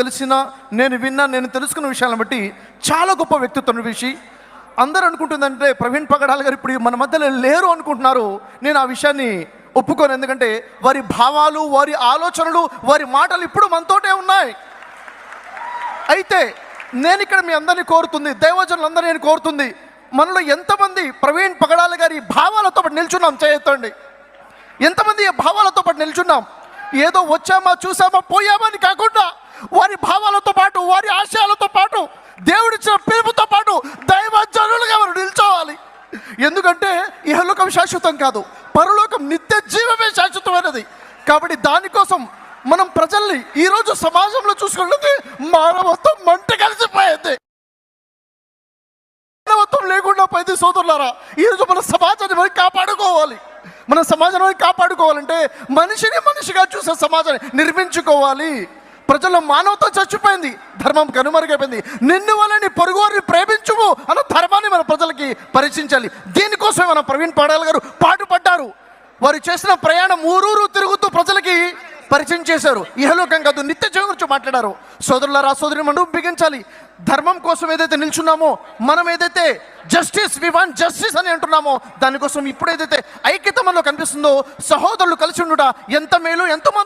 తెలిసిన నేను విన్నా నేను తెలుసుకున్న విషయాలను బట్టి చాలా గొప్ప వ్యక్తిత్వం విషయం అందరూ అనుకుంటుందంటే ప్రవీణ్ పగడాల గారు ఇప్పుడు మన మధ్యలో లేరు అనుకుంటున్నారు. నేను ఆ విషయాన్ని ఒప్పుకోను. ఎందుకంటే వారి భావాలు వారి ఆలోచనలు వారి మాటలు ఇప్పుడు మనతోటే ఉన్నాయి. అయితే నేను ఇక్కడ మీ అందరినీ కోరుతుంది దైవజనులందరూ నేను కోరుతుంది మనలో ఎంతమంది ప్రవీణ్ పగడాల గారి భావాలతో పాటు నిల్చున్నాం చేయొత్తండి ఎంతమంది భావాలతో పాటు నిల్చున్నాం? ఏదో వచ్చామా చూసామా పోయామా అని కాకుండా వారి భావాలతో పాటు వారి ఆశయాలతో పాటు దేవుడిచ్చిన పిలుపుతో పాటు దైవజనులుగా వారు నిల్చోవాలి. ఎందుకంటే ఇహలోకం శాశ్వతం కాదు పరలోకం నిత్య జీవమే శాశ్వతమైనది. కాబట్టి దానికోసం మనం ప్రజల్ని ఈరోజు సమాజంలో చూసుకుంటే మానవత్వం మంట కలిసిపోయింది. మానవత్వం లేకుండా పోయింది సోదరులారా ఈరోజు మన సమాజాన్ని మనం కాపాడుకోవాలి. మన సమాజాన్ని కాపాడుకోవాలంటే మనిషిని మనిషిగా చూసే సమాజాన్ని నిర్మించుకోవాలి. ప్రజల్లో మానవత చచ్చిపోయింది ధర్మం కనుమరుగైపోయింది. నిన్ను వాళ్ళని పొరుగువారిని ప్రేమించుము అన్న ధర్మాన్ని మన ప్రజలకి పరిచయించాలి దీనికోసమే మన ప్రవీణ్ పాడాల్ గారు పాటుపడ్డారు వారు చేసిన ప్రయాణం ఊరూరు తిరుగుతూ ప్రజలకి పరిచయం చేశారు. ఇహలోకం కాదు నిత్య జీవం గురించి మాట్లాడారు. సోదరులారా సోదరి మనం బిగించాలి. ధర్మం కోసం ఏదైతే నిల్చున్నామో మనం ఏదైతే జస్టిస్ వి వాంట్ జస్టిస్ అని అంటున్నామో దానికోసం ఇప్పుడు ఏదైతే ఐక్యత మనలో కనిపిస్తుందో సహోదరులు కలిసి ఉండుట ఎంత మేలు ఎంత మనం